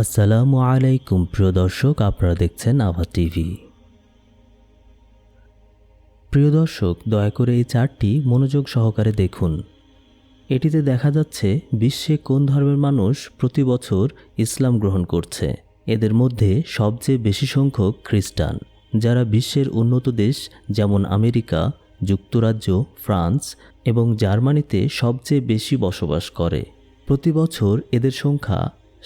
আসসালামু আলাইকুম, প্রিয় দর্শক, আপনারা দেখছেন আভা টিভি। প্রিয় দর্শক, দয়া করে এই চারটি মনোযোগ সহকারে দেখুন। এটিতে দেখা যাচ্ছে বিশ্বে কোন ধর্মের মানুষ প্রতি বছর ইসলাম গ্রহণ করছে। এদের মধ্যে সবচেয়ে বেশি সংখ্যক খ্রিস্টান, যারা বিশ্বের উন্নত দেশ যেমন আমেরিকা, যুক্তরাজ্য, ফ্রান্স এবং জার্মানিতে সবচেয়ে বেশি বসবাস করে। প্রতি বছর এদের সংখ্যা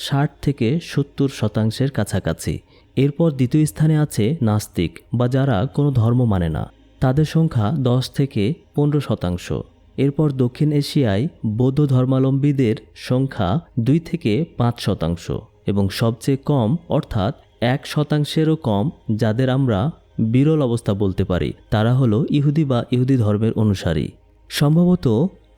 ষাট থেকে সত্তর শতাংশের কাছাকাছি। এরপর দ্বিতীয় স্থানে আছে নাস্তিক বা যারা কোনো ধর্ম মানে না। তাদের সংখ্যা দশ থেকে পনেরো শতাংশ। এরপর দক্ষিণ এশিয়ায় বৌদ্ধ ধর্মাবলম্বীদের সংখ্যা দুই থেকে পাঁচ শতাংশ এবং সবচেয়ে কম, অর্থাৎ এক শতাংশেরও কম, যাদের আমরা বিরল অবস্থা বলতে পারি, তারা হলো ইহুদি বা ইহুদি ধর্মের অনুসারী। সম্ভবত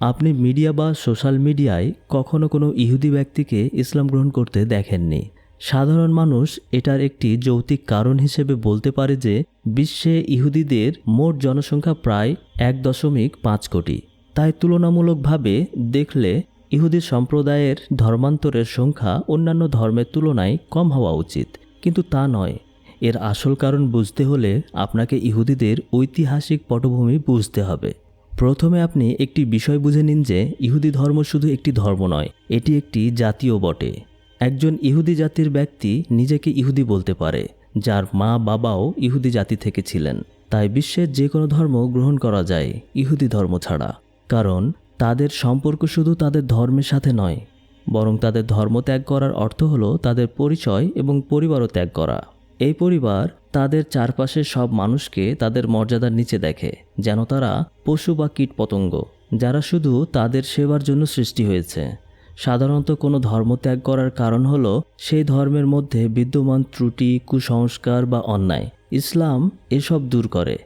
আপনি মিডিয়া বা সোশ্যাল মিডিয়ায় কখনো কোনো ইহুদি ব্যক্তিকে ইসলাম গ্রহণ করতে দেখেননি। সাধারণ মানুষ এটার একটি যৌক্তিক কারণ হিসেবে বলতে পারে যে, বিশ্বে ইহুদিদের মোট জনসংখ্যা প্রায় এক দশমিক পাঁচ কোটি। তাই তুলনামূলকভাবে দেখলে ইহুদি সম্প্রদায়ের ধর্মান্তরের সংখ্যা অন্যান্য ধর্মের তুলনায় কম হওয়া উচিত। কিন্তু তা নয়। এর আসল কারণ বুঝতে হলে আপনাকে ইহুদিদের ঐতিহাসিক পটভূমি বুঝতে হবে। প্রথমে আপনি একটি বিষয় বুঝে নিন যে ইহুদি ধর্ম শুধু একটি ধর্ম নয়, এটি একটি জাতীয় বটে। একজন ইহুদি জাতির ব্যক্তি নিজেকে ইহুদি বলতে পারে, যার মা বাবাও ইহুদি জাতি থেকে ছিলেন। তাই বিশ্বের যে কোনো ধর্ম গ্রহণ করা যায় ইহুদি ধর্ম ছাড়া। কারণ, তাদের সম্পর্ক শুধু তাদের ধর্মের সাথে নয়, বরং তাদের ধর্ম ত্যাগ করার অর্থ হলো তাদের পরিচয় এবং পরিবারও ত্যাগ করা। এই পরিবার তাদের চারপাশের সব মানুষকে তাদের মর্যাদার নিচে দেখে, যেন তারা পশু বা কীটপতঙ্গ যারা শুধু তাদের সেবার জন্য সৃষ্টি হয়েছে। সাধারণত কোনো ধর্ম ত্যাগ করার কারণ হলো, সেই ধর্মের মধ্যে বিদ্যমান ত্রুটি, কুসংস্কার বা অন্যায়। ইসলাম এসব দূর করে।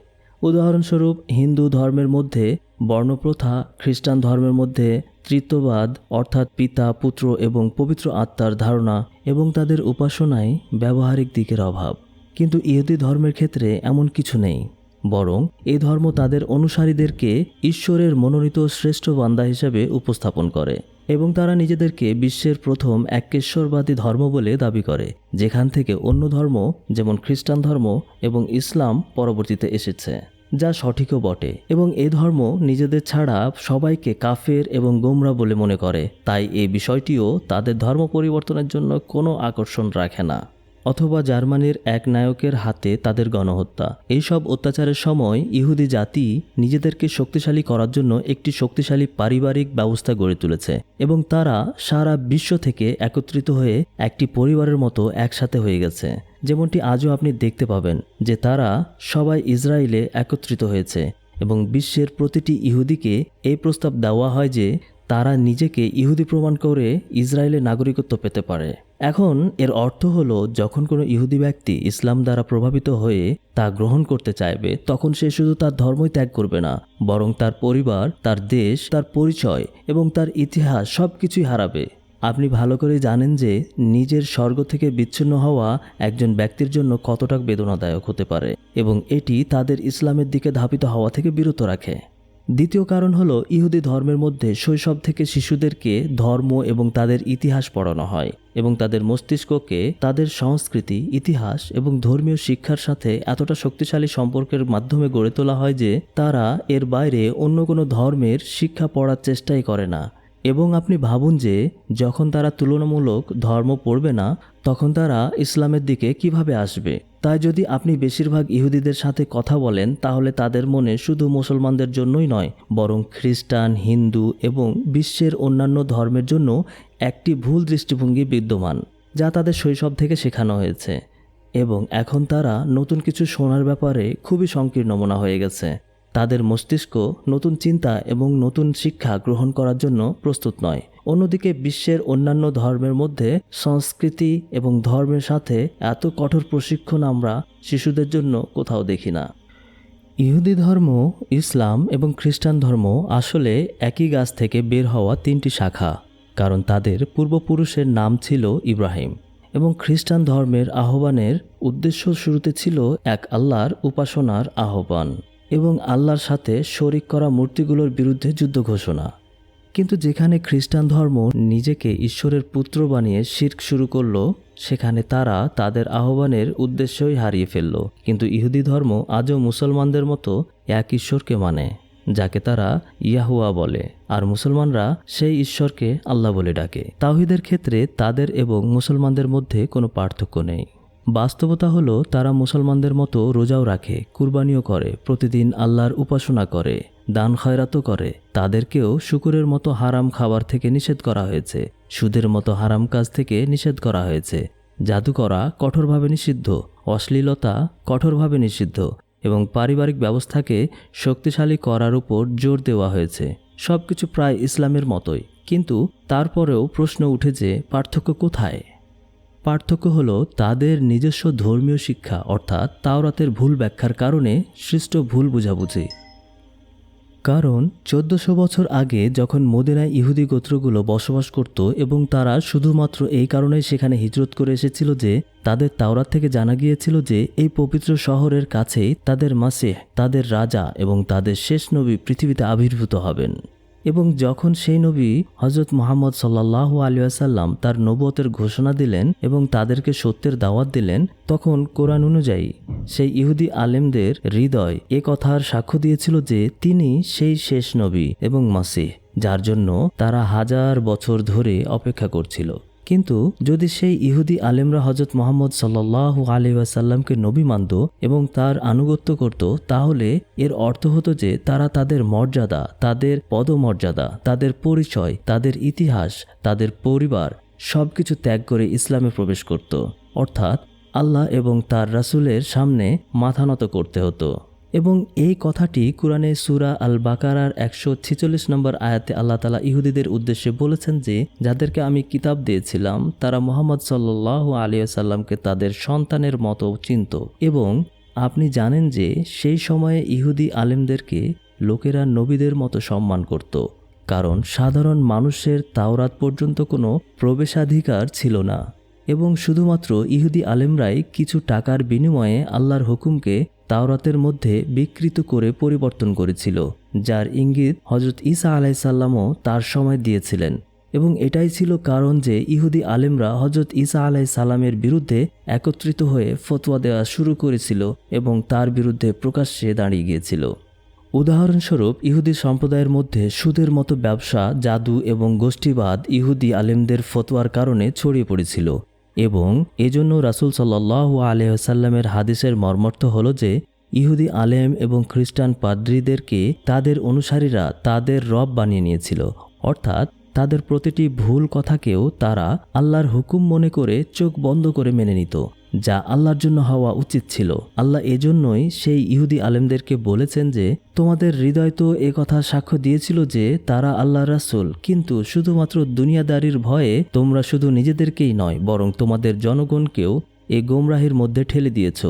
উদাহরণস্বরূপ, হিন্দু ধর্মের মধ্যে বর্ণপ্রথা, খ্রিস্টান ধর্মের মধ্যে তৃত্ববাদ, অর্থাৎ পিতা, পুত্র এবং পবিত্র আত্মার ধারণা এবং তাদের উপাসনায় ব্যবহারিক দিকের অভাব। কিন্তু ইহুদি ধর্মের ক্ষেত্রে এমন কিছু নেই, বরং এই ধর্ম তাদের অনুসারীদেরকে ঈশ্বরের মনোনীত শ্রেষ্ঠ বান্দা হিসেবে উপস্থাপন করে এবং তারা নিজেদেরকে বিশ্বের প্রথম একেশ্বরবাদী ধর্ম বলে দাবি করে, যেখান থেকে অন্য ধর্ম, যেমন খ্রিস্টান ধর্ম এবং ইসলাম, পরবর্তীতে এসেছে। যা সঠিকও বটে এবং এ ধর্ম নিজেদের ছাড়া সবাইকে কাফের এবং গোমরা বলে মনে করে। তাই এ বিষয়টিও তাদের ধর্ম পরিবর্তনের জন্য কোনো আকর্ষণ রাখে না। অথবা জার্মানির এক নায়কের হাতে তাদের গণহত্যা। এইসব অত্যাচারের সময় ইহুদি জাতি নিজেদেরকে শক্তিশালী করার জন্য একটি শক্তিশালী পারিবারিক ব্যবস্থা গড়ে তুলেছে এবং তারা সারা বিশ্ব থেকে একত্রিত হয়ে একটি পরিবারের মতো একসাথে হয়ে গেছে। যেমনটি আজও আপনি দেখতে পাবেন যে তারা সবাই ইসরায়েলে একত্রিত হয়েছে এবং বিশ্বের প্রতিটি ইহুদিকে এই প্রস্তাব দেওয়া হয় যে তারা নিজেকে ইহুদি প্রমাণ করে ইসরায়েলের নাগরিকত্ব পেতে পারে। এখন এর অর্থ হলো, যখন কোনো ইহুদি ব্যক্তি ইসলাম দ্বারা প্রভাবিত হয়ে তা গ্রহণ করতে চাইবে, তখন সে শুধু তার ধর্মই ত্যাগ করবে না, বরং তার পরিবার, তার দেশ, তার পরিচয় এবং তার ইতিহাস সব কিছুই হারাবে। আপনি ভালো করে জানেন যে নিজের স্বর্গ থেকে বিচ্ছিন্ন হওয়া একজন ব্যক্তির জন্য কতটা বেদনাদায়ক হতে পারে এবং এটি তাদের ইসলামের দিকে ধাবিত হওয়া থেকে বিরত রাখে। দ্বিতীয় কারণ হল ইহুদি ধর্মের মধ্যে শৈশব থেকে শিশুদেরকে ধর্ম এবং তাদের ইতিহাস পড়ানো হয় এবং তাদের মস্তিষ্ককে তাদের সংস্কৃতি, ইতিহাস এবং ধর্মীয় শিক্ষার সাথে এতটা শক্তিশালী সম্পর্কের মাধ্যমে গড়ে তোলা হয় যে তারা এর বাইরে অন্য কোনো ধর্মের শিক্ষা পড়ার চেষ্টাই করে না। এবং আপনি ভাবুন যে যখন তারা তুলনামূলক ধর্ম পড়বে না, তখন তারা ইসলামের দিকে কীভাবে আসবে? তাই যদি আপনি বেশিরভাগ ইহুদিদের সাথে কথা বলেন, তাহলে তাদের মনে শুধু মুসলমানদের জন্যই নয়, বরং খ্রিস্টান, হিন্দু এবং বিশ্বের অন্যান্য ধর্মের জন্য একটি ভুল দৃষ্টিভঙ্গি বিদ্যমান, যা তাদের শৈশব থেকে শেখানো হয়েছে। এবং এখন তারা নতুন কিছু শোনার ব্যাপারে খুবই সংকীর্ণ মনা হয়ে গেছে। তাদের মস্তিষ্ক নতুন চিন্তা এবং নতুন শিক্ষা গ্রহণ করার জন্য প্রস্তুত নয়। অন্যদিকে বিশ্বের অন্যান্য ধর্মের মধ্যে সংস্কৃতি এবং ধর্মের সাথে এত কঠোর প্রশিক্ষণ আমরা শিশুদের জন্য কোথাও দেখি না। ইহুদি ধর্ম, ইসলাম এবং খ্রিস্টান ধর্ম আসলে একই গাছ থেকে বের হওয়া তিনটি শাখা, কারণ তাদের পূর্বপুরুষের নাম ছিল ইব্রাহিম এবং খ্রিস্টান ধর্মের আহ্বানের উদ্দেশ্য শুরুতে ছিল এক আল্লাহর উপাসনার আহ্বান। এবং আল্লাহর সাথে শরিক করা মূর্তিগুলোর বিরুদ্ধে যুদ্ধ ঘোষণা। কিন্তু যেখানে খ্রিস্টান ধর্ম নিজেকে ঈশ্বরের পুত্র বানিয়ে শির্ক শুরু করল, সেখানে তারা তাদের আহ্বানের উদ্দেশ্যই হারিয়ে ফেলল। কিন্তু ইহুদি ধর্ম আজও মুসলমানদের মতো এক ঈশ্বরকে মানে যাকে তারা ইয়াহুয়া বলে। আর মুসলমানরা সেই ঈশ্বরকে আল্লাহ বলে ডাকে। তাওহিদের ক্ষেত্রে তাদের এবং মুসলমানদের মধ্যে কোনো পার্থক্য নেই। বাস্তবতা হলো, তারা মুসলমানদের মতো রোজাও রাখে, কুরবানিও করে, প্রতিদিন আল্লাহর উপাসনা করে, দান খয়রাতও করে। তাদেরকেও শুকুরের মতো হারাম খাবার থেকে নিষেধ করা হয়েছে, সুদের মতো হারাম কাজ থেকে নিষেধ করা হয়েছে। জাদু করা কঠোরভাবে নিষিদ্ধ, অশ্লীলতা কঠোরভাবে নিষিদ্ধ এবং পারিবারিক ব্যবস্থাকে শক্তিশালী করার উপর জোর দেওয়া হয়েছে। সব কিছু প্রায় ইসলামের মতোই, কিন্তু তারপরেও প্রশ্ন উঠে যে পার্থক্য কোথায়? পার্থক্য হলো তাদের নিজস্ব ধর্মীয় শিক্ষা, অর্থাৎ তাওরাতের ভুল ব্যাখ্যার কারণে সৃষ্ট ভুল বুঝাবুঝি। কারণ চোদ্দশো বছর আগে যখন মদিনায় ইহুদি গোত্রগুলো বসবাস করত এবং তারা শুধুমাত্র এই কারণেই সেখানে হিজরত করে এসেছিল যে তাদের তাওরাত থেকে জানা গিয়েছিল যে এই পবিত্র শহরের কাছেই তাদের মাসেহ, তাদের রাজা এবং তাদের শেষ নবী পৃথিবীতে আবির্ভূত হবেন। এবং যখন সেই নবী হজরত মোহাম্মদ সাল্লাহ আলিয়াসাল্লাম তার নবতের ঘোষণা দিলেন এবং তাদেরকে সত্যের দাওয়াত দিলেন, তখন কোরআন অনুযায়ী সেই ইহুদি আলেমদের হৃদয় এ কথার সাক্ষ্য দিয়েছিল যে তিনি সেই শেষ নবী এবং মাসিহ, যার জন্য তারা হাজার বছর ধরে অপেক্ষা করছিল। কিন্তু যদি সেই ইহুদি আলেমরা হজরত মোহাম্মদ সাল্লাহ আলি ওয়াসাল্লামকে নবী মানত এবং তার আনুগত্য করত, তাহলে এর অর্থ হতো যে তারা তাদের মর্যাদা, তাদের পদমর্যাদা, তাদের পরিচয়, তাদের ইতিহাস, তাদের পরিবার সব কিছু ত্যাগ করে ইসলামে প্রবেশ করত। অর্থাৎ আল্লাহ এবং তার রাসূলের সামনে মাথা নত করতে হতো। এবং এই কথাটি কোরআনে সুরা আল বাকারার একশো ছেচল্লিশ নম্বর আয়াতে আল্লাহ তালা ইহুদিদের উদ্দেশ্যে বলেছেন যে, যাদেরকে আমি কিতাব দিয়েছিলাম, তারা মোহাম্মদ সাল্লাহ আলিয়াসাল্লামকে তাদের সন্তানের মতো চিনত এবং আপনি জানেন যে, সেই সময়ে ইহুদি আলেমদেরকে লোকেরা নবীদের মতো সম্মান করত। কারণ সাধারণ মানুষের তাওরাত পর্যন্ত কোনো প্রবেশাধিকার ছিল না। এবং শুধুমাত্র ইহুদি আলেমরাই কিছু টাকার বিনিময়ে আল্লাহর হুকুমকে তাওরাতের মধ্যে বিকৃত করে পরিবর্তন করেছিল, যার ইঙ্গিত হজরত ইসা আলাইসাল্লামও তার সময় দিয়েছিলেন। এবং এটাই ছিল কারণ যে ইহুদি আলেমরা হজরত ইসা আলাই সালামের বিরুদ্ধে একত্রিত হয়ে ফতোয়া দেওয়া শুরু করেছিল এবং তার বিরুদ্ধে প্রকাশ্যে দাঁড়িয়ে গিয়েছিল। উদাহরণস্বরূপ, ইহুদি সম্প্রদায়ের মধ্যে সুদের মতো ব্যবসা, জাদু এবং গোষ্ঠীবাদ ইহুদি আলেমদের ফতোয়ার কারণে ছড়িয়ে পড়েছিল। এবং এজন্য রাসুল সাল্লাহ আলহ্লামের হাদিসের মর্মর্থ হল যে, ইহুদি আলেম এবং খ্রিস্টান পাদ্রীদেরকে তাদের অনুসারীরা তাদের রব বানিয়ে নিয়েছিল। অর্থাৎ তাদের প্রতিটি ভুল কথাকেও তারা আল্লাহর হুকুম মনে করে চোখ বন্ধ করে মেনে নিত। যা আল্লাহর জন্য হওয়া উচিত ছিল। আল্লাহ এজন্যই সেই ইহুদি আলেমদেরকে বলেছেন যে, তোমাদের হৃদয় তো এ কথা সাক্ষ্য দিয়েছিল যে, তারা আল্লাহ রাসুল। কিন্তু শুধুমাত্র দুনিয়াদারির ভয়ে তোমরা শুধু নিজেদেরকেই নয়, বরং তোমাদের জনগণকেও এ গোমরাহির মধ্যে ঠেলে দিয়েছ।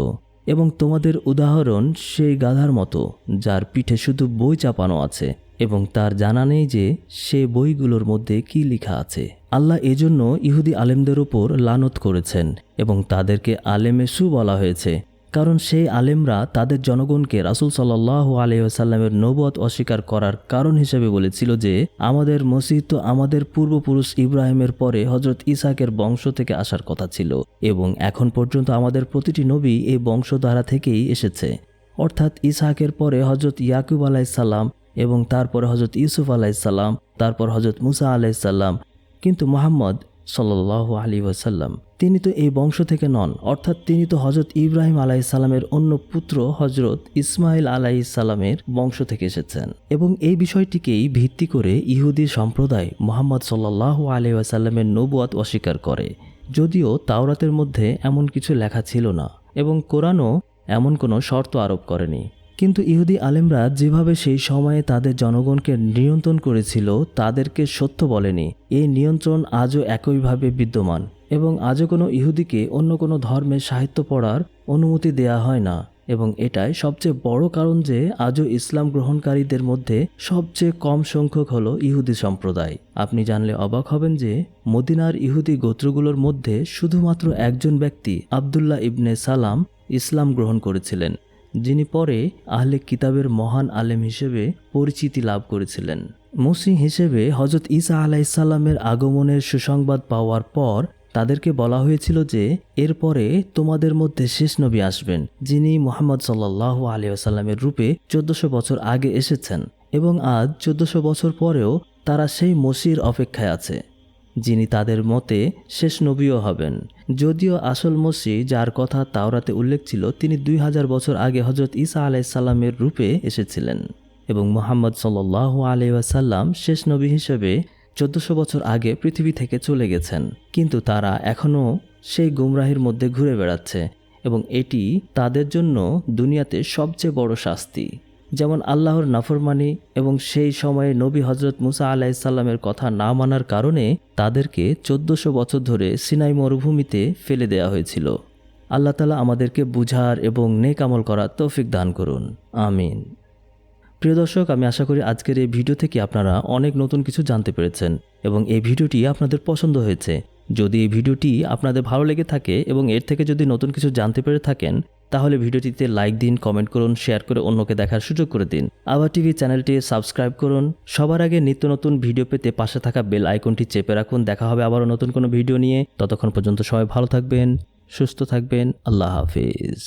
এবং তোমাদের উদাহরণ সেই গাধার মতো, যার পিঠে শুধু বই চাপানো আছে। এবং তার জানা নেই যে সে বইগুলোর মধ্যে কি লেখা আছে। আল্লাহ এজন্য ইহুদি আলেমদের উপর লানত করেছেন এবং তাদেরকে আলেমে সু বলা হয়েছে। কারণ সেই আলেমরা তাদের জনগণকে রাসুল সাল্লাহ আলহামের নবত অস্বীকার করার কারণ হিসেবে বলেছিল যে, আমাদের মসজিদ তো আমাদের পূর্বপুরুষ ইব্রাহিমের পরে হজরত ইসাকের বংশ থেকে আসার কথা ছিল এবং এখন পর্যন্ত আমাদের প্রতিটি নবী এই বংশধারা থেকেই এসেছে। অর্থাৎ ইসাকের পরে হজরত ইয়াকুব আলাইসাল্লাম এবং তারপরে হজরত ইউসুফ আলাইসাল্লাম তারপর হজরত মুসা আলাইসাল্লাম কিন্তু মোহাম্মদ সাল্লাহ আলী ওয়াসাল্লাম, তিনি তো এই বংশ থেকে নন, অর্থাৎ তিনি তো হজরত ইব্রাহিম আলাইসাল্লামের অন্য পুত্র হজরত ইসমাইল আলাইসাল্লামের বংশ থেকে এসেছেন। এবং এই বিষয়টিকেই ভিত্তি করে ইহুদি সম্প্রদায় মোহাম্মদ সাল্লাহ আলী ওয়াসাল্লামের নবুয়াত অস্বীকার করে। যদিও তাওরাতের মধ্যে এমন কিছু লেখা ছিল না, এবং কোরআনও এমন কোনো শর্ত আরোপ করেনি। কিন্তু ইহুদি আলেমরা যেভাবে সেই সময়ে তাদের জনগণকে নিয়ন্ত্রণ করেছিল, তাদেরকে সত্য বলেনি। এই নিয়ন্ত্রণ আজও একইভাবে বিদ্যমান এবং আজও কোনো ইহুদিকে অন্য কোনো ধর্মের সাহিত্য পড়ার অনুমতি দেয়া হয় না এবং এটাই সবচেয়ে বড় কারণ যে আজও ইসলাম গ্রহণকারীদের মধ্যে সবচেয়ে কম সংখ্যক হলো ইহুদি সম্প্রদায়। আপনি জানলে অবাক হবেন যে মদিনার ইহুদি গোত্রগুলোর মধ্যে শুধুমাত্র একজন ব্যক্তি আবদুল্লাহ ইবনে সালাম ইসলাম গ্রহণ করেছিলেন। যিনি পরে আহলে কিতাবের মহান আলেম হিসেবে পরিচিতি লাভ করেছিলেন। মুসি হিসেবে হজরত ঈসা আলাইসাল্লামের আগমনের সুসংবাদ পাওয়ার পর তাদেরকে বলা হয়েছিল যে, এরপরে তোমাদের মধ্যে শেষ নবী আসবেন, যিনি মোহাম্মদ সাল্লাহ আলিয়াসাল্লামের রূপে চোদ্দশো বছর আগে এসেছেন এবং আজ চোদ্দশো বছর পরেও তারা সেই মসির অপেক্ষায় আছে। যিনি তাদের মতে শেষ নবীও হবেন। যদিও আসল মসি, যার কথা তাওরাতে উল্লেখ ছিল, তিনি দুই হাজার বছর আগে হজরত ঈসা আলাইসাল্লামের রূপে এসেছিলেন এবং মোহাম্মদ সাল্লাহ আলাইসাল্লাম শেষ নবী হিসেবে চোদ্দশো বছর আগে পৃথিবী থেকে চলে গেছেন। কিন্তু তারা এখনও সেই গুমরাহির মধ্যে ঘুরে বেড়াচ্ছে এবং এটি তাদের জন্য দুনিয়াতে সবচেয়ে বড় শাস্তি। যেমন আল্লাহর নাফরমানি এবং সেই সময়ে নবী হজরত মুসা আলাইসাল্লামের কথা না মানার কারণে তাদেরকে চোদ্দশো বছর ধরে সিনাই মরুভূমিতে ফেলে দেওয়া হয়েছিল। আল্লাহ তালা আমাদেরকে বুঝার এবং নেক আমল করার তৌফিক দান করুন। আমিন। প্রিয় দর্শক, আমি আশা করি আজকের এই ভিডিও থেকে আপনারা অনেক নতুন কিছু জানতে পেরেছেন এবং এই ভিডিওটি আপনাদের পছন্দ হয়েছে। যদি এই ভিডিওটি আপনাদের ভালো লেগে থাকে এবং এর থেকে যদি নতুন কিছু জানতে পেরে থাকেন তাহলে ভিডিওটিতে লাইক দিন কমেন্ট করুন শেয়ার করে অন্যকে দেখার সুযোগ করে দিন। আবার টিভি চ্যানেলটি সাবস্ক্রাইব করুন। সবার আগে নিত্য নতুন ভিডিও পেতে পাশে থাকা বেল আইকনটি চেপে রাখুন। দেখা হবে আবারও নতুন কোনো ভিডিও নিয়ে। ততক্ষণ পর্যন্ত সবাই ভালো থাকবেন, সুস্থ থাকবেন। আল্লাহ হাফিজ।